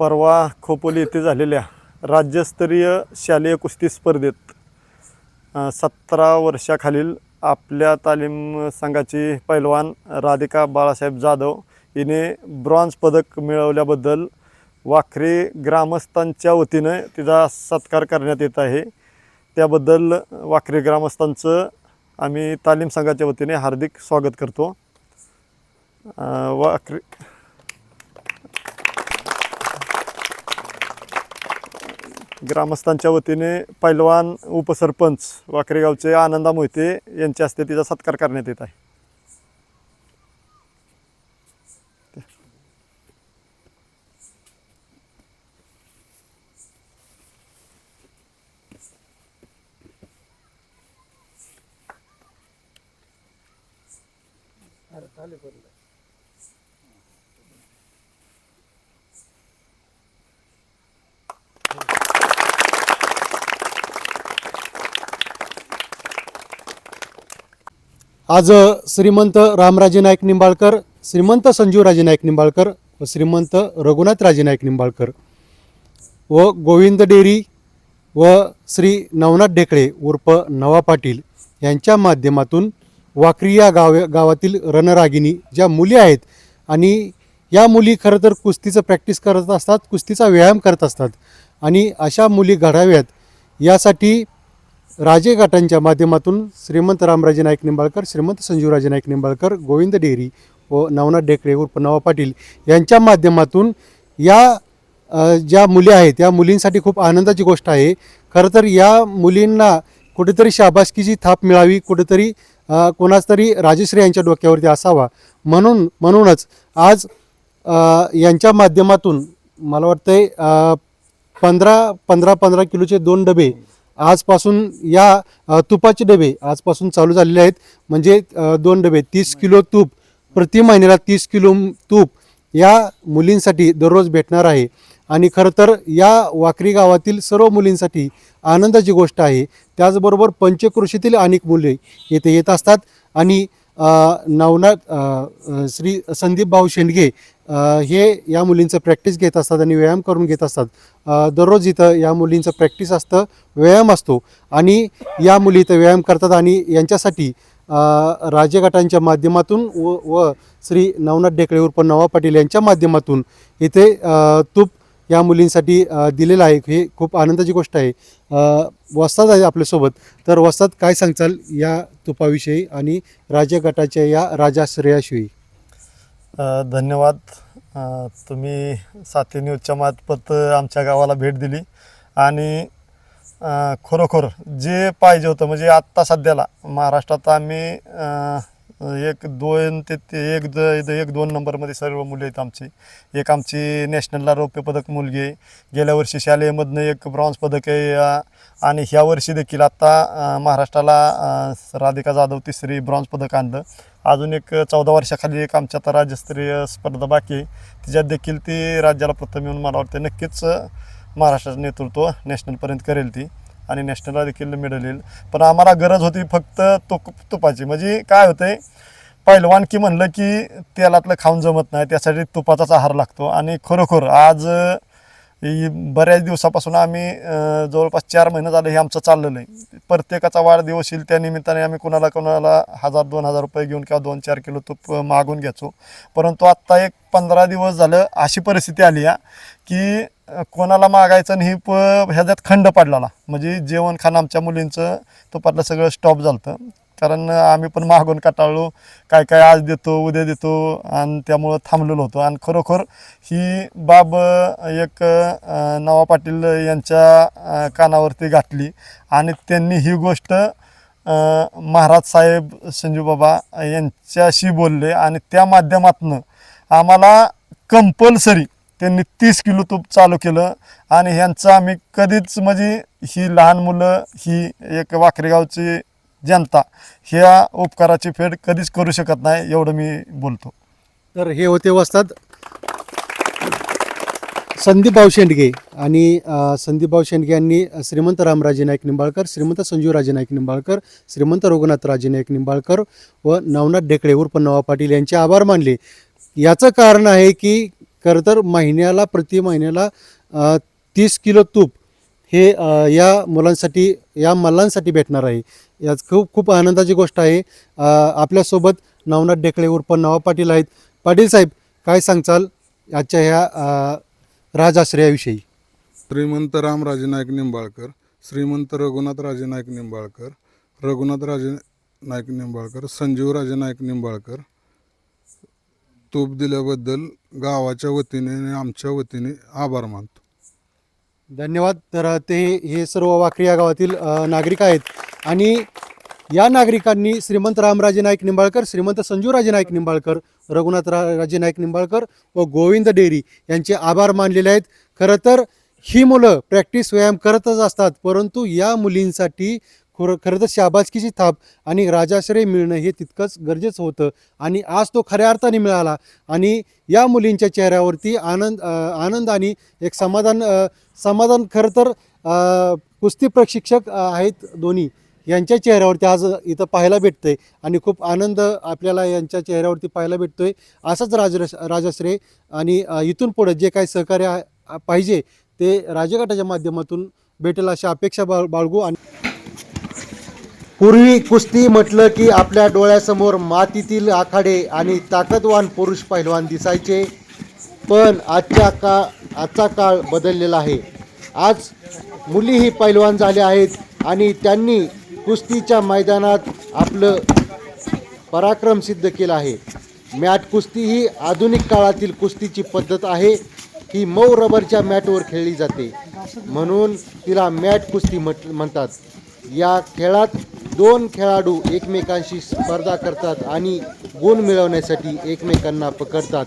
परवा खोपोली येथे झालेल्या राज्यस्तरीय शालेय कुस्ती स्पर्धेत सतरा वर्षाखालील आपल्या तालीम संघाची पैलवान राधिका बाळासाहेब जाधव हिने ब्रॉन्झ पदक मिळवल्याबद्दल वाखरे ग्रामस्थांच्या वतीनं तिचा सत्कार करण्यात येत आहे. त्याबद्दल वाखरे ग्रामस्थांचं आम्ही तालीम संघाच्या वतीने हार्दिक स्वागत करतो. वाखरे ग्रामस्थांच्या वतीने पैलवान उपसरपंच वाकरेगावचे आनंदा मोहिते यांच्या हस्ते तिचा सत्कार करण्यात येत आहे. आज श्रीमंत रामराजे नाईक निंबाळकर श्रीमंत संजीवराजे नाईक निंबाळकर व श्रीमंत रघुनाथ राजे नाईक निंबाळकर व गोविंद डेरी व श्री नवनाथ ढेकळे उर्फ नवा पाटील यांच्या माध्यमातून वाकरी या गाव गावातील रणरागिनी ज्या मुली आहेत आणि या मुली खरं तर कुस्तीचं प्रॅक्टिस करत असतात कुस्तीचा व्यायाम करत असतात आणि अशा मुली घडाव्यात यासाठी राजे घाटांच्या माध्यमातून श्रीमंत रामराजे नाईक निंबाळकर श्रीमंत संजीवराजे नाईक निंबाळकर गोविंद डेरी व नवनाथ ढेकळे उर्फ नवा पाटील यांच्या माध्यमातून या ज्या मुली आहेत या मुलींसाठी खूप आनंदाची गोष्ट आहे. खरं तर या मुलींना कुठेतरी शाबासकीची थाप मिळावी कुठेतरी अ, कोणाच तरी राजश्री यांच्या डोक्यावरती असावा. म्हणून म्हणूनच आज यांच्या माध्यमातून मला वाटतंय पंधरा पंधरा पंधरा किलोचे दोन डबे आजपासून या तुपाचे डबे आजपासून चालू झालेले आहेत. म्हणजे दोन डबे तीस किलो तूप प्रति महिन्याला तीस किलो तूप या मुलींसाठी दररोज भेटणार आहे. आणि खरं तर या वाकरी गावातील सर्व मुलींसाठी आनंदाची गोष्ट आहे. त्याचबरोबर पंचकृषीतील अनेक मुले येथे येत असतात. आणि नवनाथ श्री संदीप भाऊ शेंडगे हे या मुलींचं प्रॅक्टिस घेत असतात आणि व्यायाम करून घेत असतात. दररोज इथं या मुलींचं प्रॅक्टिस असतं व्यायाम असतो. आणि या मुली इथं व्यायाम करतात आणि यांच्यासाठी अ, राजगटांच्या माध्यमातून व व श्री नवनाथ ढेकळे उर्फ नवा पाटील यांच्या माध्यमातून इथे तूप या मुलींसाठी दिलेलं आहे. हे खूप आनंदाची गोष्ट आहे. वस्ताद आहे आपल्यासोबत. तर वस्ताद काय सांगचाल या तुपाविषयी आणि राजगटाच्या या राजाश्रयाशिवाय धन्यवाद. तुम्ही साथी न्यूजच्या मार्फत आमच्या गावाला भेट दिली. आणि खरोखर जे पाहिजे होतं म्हणजे आत्ता सध्याला महाराष्ट्रात आम्ही एक दोन ते ते एक द एक दोन नंबरमध्ये सर्व मुले आहेत आमची. एक आमची नॅशनलला रौप्य पदक मुलगी आहे. गेल्या वर्षी शालेयमधनं एक ब्रॉन्झ पदक आहे. आणि ह्या वर्षी देखील आत्ता महाराष्ट्राला राधिका जाधव तिसरी ब्रॉन्झ पदक आणलं. अजून एक चौदा वर्षाखाली एक आमच्या आता राज्यस्तरीय स्पर्धा बाकी आहे. तिच्यात देखील ती राज्याला प्रथम येऊन मला वाटतं नक्कीच महाराष्ट्राचं नेतृत्व नॅशनलपर्यंत करेल ती. आणि नॅशनलला देखील मेडल येईल. पण आम्हाला गरज होती फक्त तो तुपाची. म्हणजे काय होतंय पहिलवानकी म्हणलं की तेलातलं खाऊन जमत नाही त्यासाठी तुपाचाच आहार लागतो. आणि खरोखर आज ही बऱ्याच दिवसापासून आम्ही जवळपास चार महिने झाले हे आमचं चाललेलं आहे. प्रत्येकाचा वाढदिवस येईल त्या निमित्ताने आम्ही कुणाला कोणाला हजार दोन हजार रुपये घेऊन किंवा दोन चार किलो तूप मागून घ्यायचो परंतु आत्ता एक पंधरा दिवस झालं अशी परिस्थिती आली आहे की कोणाला मागायचं नाही प ह्याच्यात खंड पडलेला. म्हणजे जेवण खाणं आमच्या मुलींचं तुपातलं सगळं स्टॉप झालं कारण आम्ही पण मागून कटाळलो. काय काय आज देतो उद्या देतो आणि त्यामुळं थांबलेलो होतो. आणि खरोखर ही बाब एक नवा पाटील यांच्या कानावरती घातली. आणि त्यांनी ही गोष्ट महाराज साहेब संजू बाबा यांच्याशी बोलले आणि त्या माध्यमातनं आम्हाला कंपल्सरी त्यांनी तीस किलो तूप चालू केलं. आणि ह्यांचं आम्ही कधीच म्हणजे ही लहान मुलं ही एक वाकरेगावची जनता ह्या उपकाराची फेड कधीच करू शकत नाही एवढं मी बोलतो. तर हे होते वस्तात संदीपभाऊ शेंडगे आणि संदीपभाऊ शेंडगे यांनी श्रीमंत रामराजे नाईक निंबाळकर श्रीमंत संजीवराजे नाईक निंबाळकर श्रीमंत रघुनाथ राजे नाईक निंबाळकर व नवनाथ ढेकळे उर्फ नवा पाटील यांचे आभार मानले. याचं कारण आहे की खरं तर महिन्याला प्रति महिन्याला तीस किलो तूप हे या मुलांसाठी या मल्लांसाठी भेटणार आहे. याच खूप खूप आनंदाची गोष्ट आहे. आपल्यासोबत नवनाथ डेकळे उर्फ नवा पाटील आहेत. पाटील साहेब काय सांगचाल आजच्या ह्या राजाश्रयाविषयी राजआश्रयाविषयी? श्रीमंत रामराजे नाईक निंबाळकर श्रीमंत रघुनाथ राजे नाईक निंबाळकर रघुनाथ राजे नाईक निंबाळकर संजीव राजे नाईक निंबाळकर तूप दिल्याबद्दल गावाच्या वतीने आणि आमच्या वतीने आभार मानतो. धन्यवाद. तर ते हे सर्व वाखरी या गावातील नागरिक आहेत. आणि या नागरिकांनी श्रीमंत रामराजे नाईक निंबाळकर श्रीमंत संजूराजे नाईक निंबाळकर रघुनाथ रा राजे नाईक निंबाळकर व गोविंद डेरी यांचे आभार मानलेले आहेत. खरं तर ही मुलं प्रॅक्टिस व्यायाम करतच असतात परंतु या मुलींसाठी खरं खरं तर शाबासकीची थाप आणि राजाश्रय मिळणं हे तितकंच गरजेचं होतं. आणि आज तो खऱ्या अर्थाने मिळाला. आणि या मुलींच्या चेहऱ्यावरती आनंद आनंद आणि एक समाधान समाधान खरं तर कुस्ती प्रशिक्षक आहेत दोन्ही. यांच्या चेहऱ्यावरती आज इथं पाहायला भेटतंय. आणि खूप आनंद आपल्याला यांच्या चेहऱ्यावरती पाहायला भेटतोय. असंच राज राजाश्रय आणि इथून पुढं जे काही सहकार्य पाहिजे ते राजगटाच्या माध्यमातून भेटेल अशा अपेक्षा बाळ बाळगू आणि पूर्वी कुस्ती म्हटलं की आपल्या डोळ्यासमोर मातीतील आखाडे आणि ताकदवान पुरुष पहिलवान दिसायचे. पण आजच्या का आजचा काळ बदललेला आहे. आज मुलीही पैलवान झाल्या आहेत आणि त्यांनी कुस्तीच्या मैदानात आपलं पराक्रम सिद्ध केला आहे. मॅट कुस्ती ही आधुनिक काळातील कुस्तीची पद्धत आहे. ही मऊ रबरच्या मॅटवर खेळली जाते. म्हणून तिला मॅट कुस्ती म्हट म्हणतात. या खेळात दोन खेळाडू एकमेकांशी स्पर्धा करतात आणि गुण मिळवण्यासाठी एकमेकांना पकडतात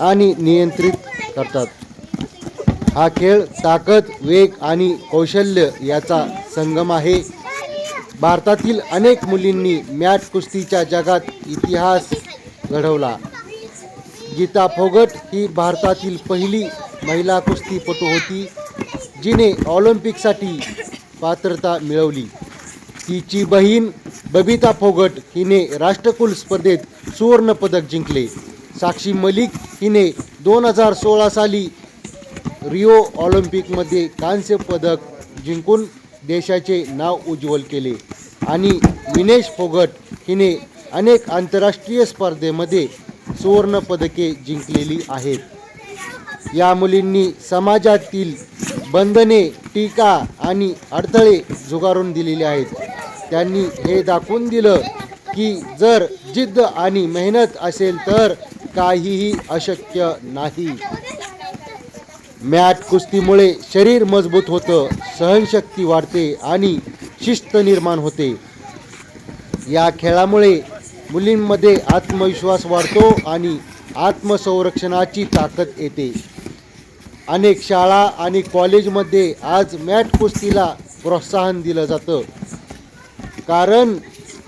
आणि नियंत्रित करतात. हा खेळ ताकद वेग आणि कौशल्य याचा संगम आहे. भारतातील अनेक मुलींनी मॅट कुस्तीच्या जगात इतिहास घडवला. गीता फोगट ही भारतातील पहिली महिला कुस्तीपटू होती जिने ऑलिम्पिकसाठी पात्रता मिळवली. तिची बहीण बबिता फोगट हिने राष्ट्रकुल स्पर्धेत सुवर्णपदक जिंकले. साक्षी मलिक हिने दोन हजार सोळा साली रिओ ऑलिम्पिकमध्ये कांस्य पदक जिंकून देशाचे नाव उज्ज्वल केले. आणि विनेश फोगट हिने अनेक आंतरराष्ट्रीय स्पर्धेमध्ये सुवर्णपदके जिंकलेली आहेत. या मुलींनी समाजातील बंधने टीका आणि अडथळे झुगारून दिलेले आहेत. त्यांनी हे दाखवून दिलं की जर जिद्द आणि मेहनत असेल तर काहीही अशक्य नाही. मॅट कुस्तीमुळे शरीर मजबूत होतं सहनशक्ती वाढते आणि शिस्त निर्माण होते. या खेळामुळे मुलींमध्ये आत्मविश्वास वाढतो आणि आत्मसंरक्षणाची ताकद येते. अनेक शाळा आणि कॉलेजमध्ये आज मॅट कुस्तीला प्रोत्साहन दिलं जातं. कारण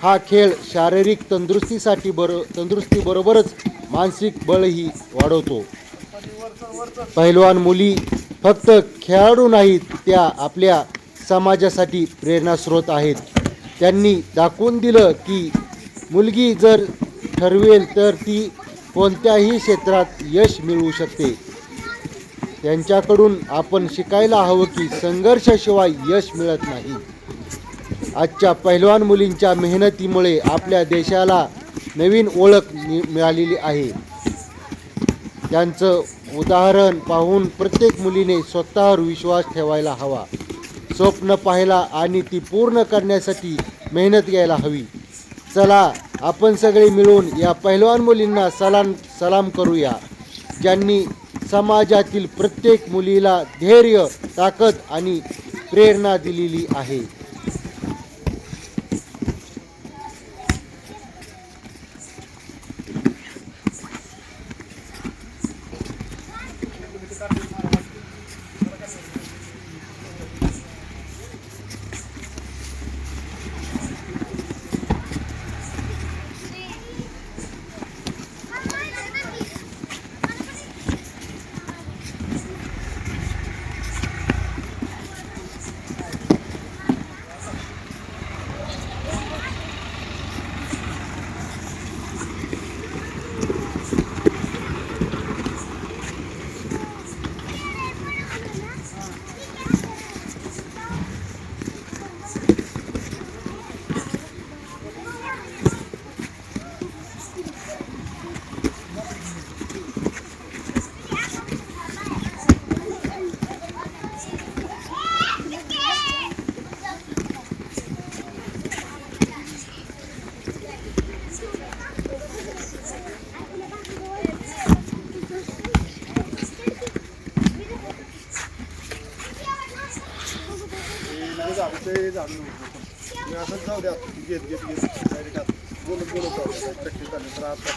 हा खेळ शारीरिक तंदुरुस्तीसाठी बरो तंदुरुस्तीबरोबरच मानसिक बळही वाढवतो. पहिलवान मुली फक्त खेळाडू नाहीत त्या आपल्या समाजासाठी प्रेरणास्रोत आहेत. त्यांनी दाखवून दिलं की मुलगी जर ठरवेल तर ती कोणत्याही क्षेत्रात यश मिळवू शकते. त्यांच्याकडून आपण शिकायला हवं की संघर्षाशिवाय यश मिळत नाही. आजच्या पहिलवान मुलींच्या मेहनतीमुळे आपल्या देशाला नवीन ओळख मि- मिळालेली आहे. त्यांचं उदाहरण पाहून प्रत्येक मुलीने स्वतःवर विश्वास ठेवायला हवा. स्वप्न पाहायला आणि ती पूर्ण करण्यासाठी मेहनत घ्यायला हवी. चला आपण सगळे मिळून या पहिलवान मुलींना सलाम सलाम करूया ज्यांनी समाजातील प्रत्येक मुलीला धैर्य ताकद आणि प्रेरणा दिलेली आहे. ते झाडून मी असंच जाऊ द्या घेत घेत घेत डायरेक्ट आत. बोलत बोलत जाऊ द्या प्रॅक्टिस झाली तर आता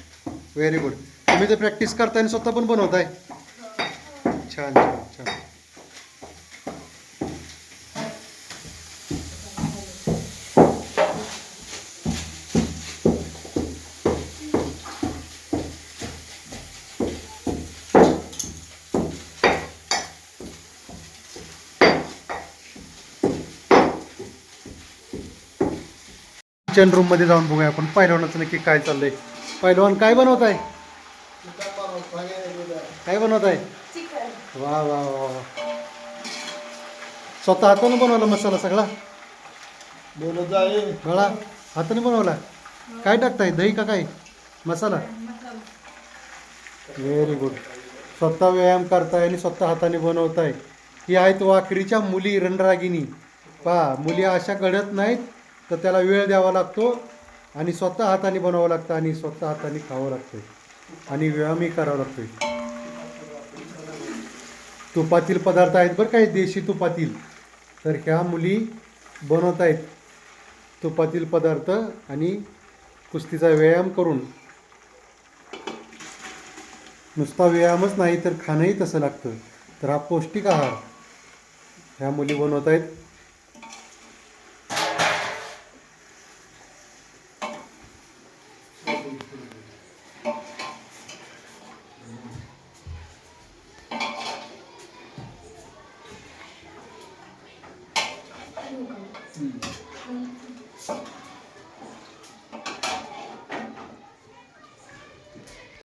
व्हेरी गुड तुम्ही तर प्रॅक्टिस करताय आणि स्वतः पण बनवताय. छान छान छान. किचन रूममध्ये जाऊन बघूया आपण. पाहिलं नक्की काय चाललंय? पहिलवान काय बनवत आहे काय बनवत आहे वा वा वा वा. स्वतः हाताने बनवला मसाला सगळा? गळा हाताने बनवला? काय टाकताय? दही का काय? मसाला? व्हेरी गुड स्वतः व्यायाम करताय आणि स्वतः हाताने बनवताय. ही आहेत वाकरीच्या मुली रणरागिनी पहा मुली अशा घडत नाहीत तर त्याला वेळ द्यावा लागतो. आणि स्वतः हाताने बनवावं लागतं आणि स्वतः हाताने खावं लागतं आणि व्यायामही करावा लागतोय. तुपातील पदार्थ आहेत बरं काय देशी तुपातील. तर ह्या मुली बनवत आहेत तुपातील पदार्थ आणि कुस्तीचा व्यायाम करून. नुसता व्यायामच नाही तर खाणंही तसं लागतं. तर हा पौष्टिक आहार ह्या मुली बनवत आहेत